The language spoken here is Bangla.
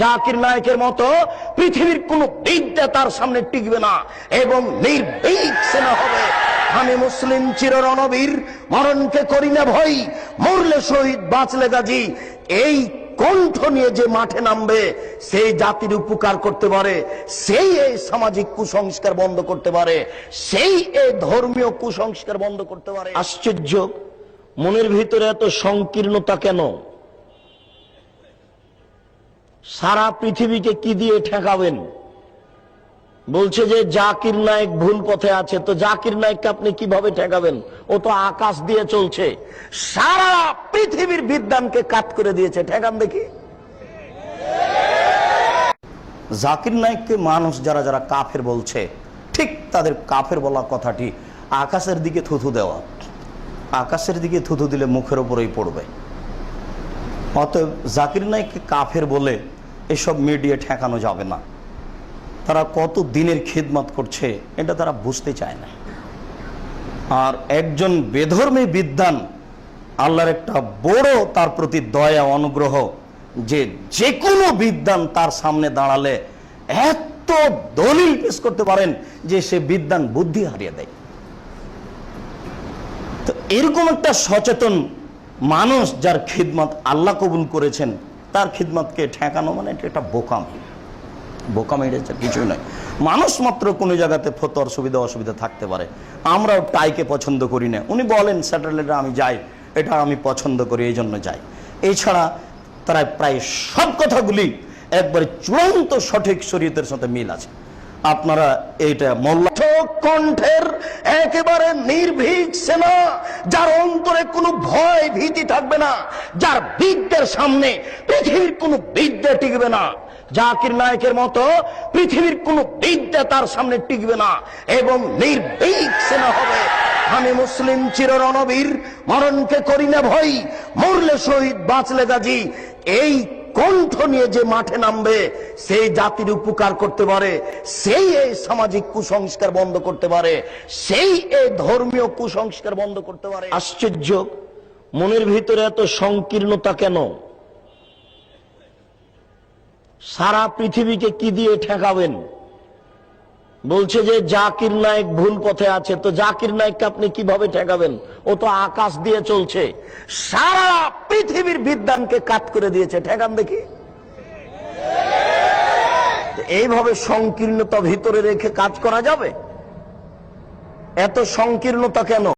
জাকির নায়কের মতো পৃথিবীর কোন বিদ্যা তার সামনে টিকবে না এবং নির্ভীক সেনা হবে। আমি মুসলিম চির রণবীর মরণকে করি না ভয়, মরলে শহীদ বাঁচলে গাজী। এই কণ্ঠ নিয়ে যে মাঠে নামবে সেই জাতির উপকার করতে পারে, সেই এই সামাজিক কুসংস্কার বন্ধ করতে পারে, সেই এই ধর্মীয় কুসংস্কার বন্ধ করতে পারে। আশ্চর্য, মনের ভিতরে এত সংকীর্ণতা কেন? সারা পৃথিবীকে কি দিয়ে ঠেকাবেন? বলছে যে জাকির নায়ক ভুল পথে আছে। তো জাকির নায়ককে আপনি কীভাবে ঠেকাবেন? ও তো আকাশ দিয়ে চলছে। সারা পৃথিবীর বিদ্যানকে কাট করে দিয়েছে। ঠেকান দেখি। জাকির নায়ককে মানুষ যারা যারা কাফের বলছে, ঠিক তাদের কাফের বলা কথাটি আকাশের দিকে থুথু দেওয়া। আকাশের দিকে থুথু দিলে মুখের উপরেই পড়বে। অতএব জাকির নায়ককে কাফের বলে এসব মিডিয়া ঠেকানো যাবে না। তারা কত দিনের খিদমত করছে, এটা তারা বুঝতে চায় না। আর একজন বেধর্মী বিদ্যান আল্লাহর একটা বড় তার প্রতি দয়া অনুগ্রহ, যে যে কোনো বিদ্যান তার সামনে দাঁড়ালে এত দলিল পেশ করতে পারেন যে সে বিদ্যান বুদ্ধি হারিয়ে দেয়। তো এরকম একটা সচেতন মানুষ যার খিদমত আল্লাহ কবুল করেছেন তার খিদমতকে ঠেকানো মানে এটা একটা বোকাম। বোকাম এটা কিছুই নয়। মানুষ মাত্র কোনো জায়গাতে ফতোয়ার সুবিধা, অসুবিধা থাকতে পারে। আমরাও টাইকে পছন্দ করি না। উনি বলেন, স্যাটেলাইটে আমি যাই, এটা আমি পছন্দ করি এই জন্য যাই। এছাড়া তারা প্রায় সব কথাগুলি একবারে চূড়ান্ত সঠিক শরীয়তের সাথে মিল আছে। আপনারা এইটা মোল্লা কণ্ঠের একেবারে নির্ভীক সেনা, যার অন্তরে কোনো ভয় ভীতি থাকবে না, যার বিদ্যের সামনে পৃথিবীর কোনো বিদ্যা টিকবে না, জাকির নায়কের মতো পৃথিবীর কোনো বিদ্যা তার সামনে টিকবে না, এবং নির্ভীক সেনা হবে। আমি মুসলিম চির রণবীর মরণকে করি না ভয়, মরলে শহীদ বাঁচলে গাজী, এই কণ্ঠ নিয়ে যে মাঠে নামবে, সেই জাতির উপকার করতে পারে, সেই এই সামাজিক কুসংস্কার বন্ধ করতে পারে, সেই এই ধর্মীয় কুসংস্কার বন্ধ করতে পারে। আশ্চর্য, মনের ভিতরে এত সংকীর্ণতা কেন? সারা পৃথিবীকে কি দিয়ে ঠেকাবেন? বলছে যে জাকির নায়ক ভুল পথে আছে। তো জাকির নায়ককে আপনি কীভাবে ঠেকাবেন? ও তো আকাশ দিয়ে চলছে। সারা পৃথিবীর বিদ্যানকে কাট করে দিয়েছে। ঠেকান দেখি। এইভাবে সংকীর্ণতা ভিতরে রেখে কাজ করা যাবে? এত সংকীর্ণতা কেন?